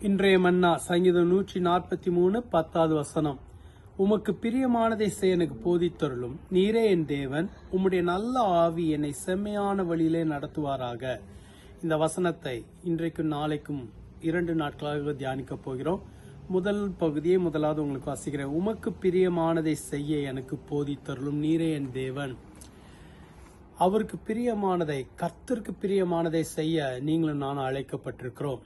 இன்றைய மன்னா சங்கீதம் நூற்றி நாற்பத்தி மூணு பத்தாவது வசனம். உமக்கு பிரியமானதை செய்ய எனக்கு போதித்தருளும். நீரே என் தேவன் உம்முடைய நல்ல ஆவி என்னை செம்மையான வழியிலே நடத்துவாராக. இந்த வசனத்தை இன்றைக்கும் நாளைக்கும் இரண்டு நாட்களாக தியானிக்க போகிறோம். முதல் பகுதியை முதலாவது உங்களுக்கு வாசிக்கிறேன். உமக்கு பிரியமானதை செய்ய எனக்கு போதித்தருளும். நீரே என் தேவன். அவருக்கு பிரியமானதை கர்த்தருக்கு பிரியமானதை செய்ய நீங்களும் நான் அழைக்கப்பட்டிருக்கிறோம்.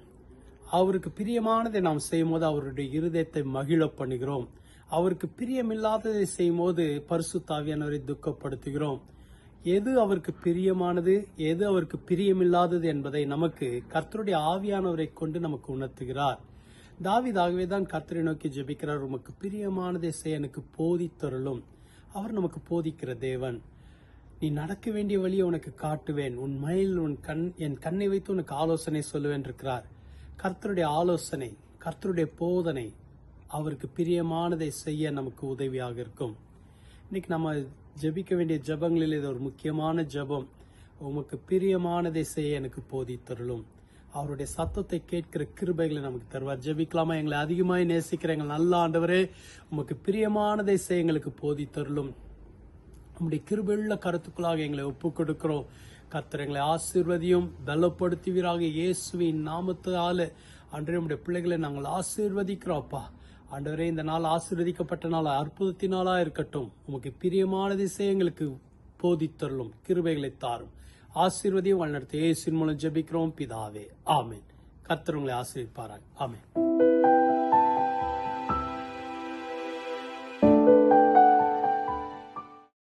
அவருக்கு பிரியமானதை நாம் செய்யும்போது அவருடைய இருதயத்தை மகிழ பண்ணுகிறோம். அவருக்கு பிரியமில்லாததை செய்யும்போது பரிசுத்தாவியானவரை துக்கப்படுத்துகிறோம். எது அவருக்கு பிரியமானது எது அவருக்கு பிரியமில்லாதது என்பதை நமக்கு கர்த்தருடைய ஆவியானவரை கொண்டு நமக்கு உணர்த்துகிறார். தாவிதாகவே தான் கர்த்தரை நோக்கி ஜெபிக்கிறார். உமக்கு பிரியமானதை செய்ய எனக்கு போதித்தருளும் அவர் நமக்கு போதிக்கிற தேவன். நீ நடக்க வேண்டிய வழியை உனக்கு காட்டுவேன். உன் மயில் உன் கண் என் கண்ணை வைத்து உனக்கு ஆலோசனை சொல்லுவேன் இருக்கிறார் கர்த்தருடைய ஆலோசனை கர்த்தருடைய போதனை அவருக்கு பிரியமானதை செய்ய நமக்கு உதவியாக இருக்கும். இன்னைக்கு நம்ம ஜெபிக்க வேண்டிய ஜெபங்களில் இது ஒரு முக்கியமான ஜெபம். உமக்கு பிரியமானதை செய்ய எனக்கு போதித்தருளும் அவருடைய சத்தத்தை கேட்கிற கிருபைகளை நமக்கு தருவார். ஜெபிக்கலாமா? எங்களை அதிகமாய் நேசிக்கிற எங்கள் நல்ல ஆண்டவரே உமக்கு பிரியமானதை செய்ய எங்களுக்கு போதித்தருளும் உங்களுடைய கிருபெள்ள கருத்துக்களாக எங்களை ஒப்பு கொடுக்கிறோம் கர்த்தர் எங்களை ஆசீர்வதியும் பலப்படுத்துவீராக இயேசுவின் நாமத்தால. அன்றே நம்முடைய பிள்ளைகளை நாங்கள் ஆசீர்வதிக்கிறோம்ப்பா ஆண்டவரே இந்த நாள் ஆசீர்வதிக்கப்பட்ட நாள் அற்புதத்தினாலா இருக்கட்டும். உமக்கு பிரியமான திசையங்களுக்கு போதித்தருளும் கிருபைகளை தாரும். ஆசீர்வதியும் வழிநடத்த இயேசுவின் மூலம் ஜெபிக்கிறோம் பிதாவே. ஆமேன். கர்த்தர் உங்களை ஆமேன்.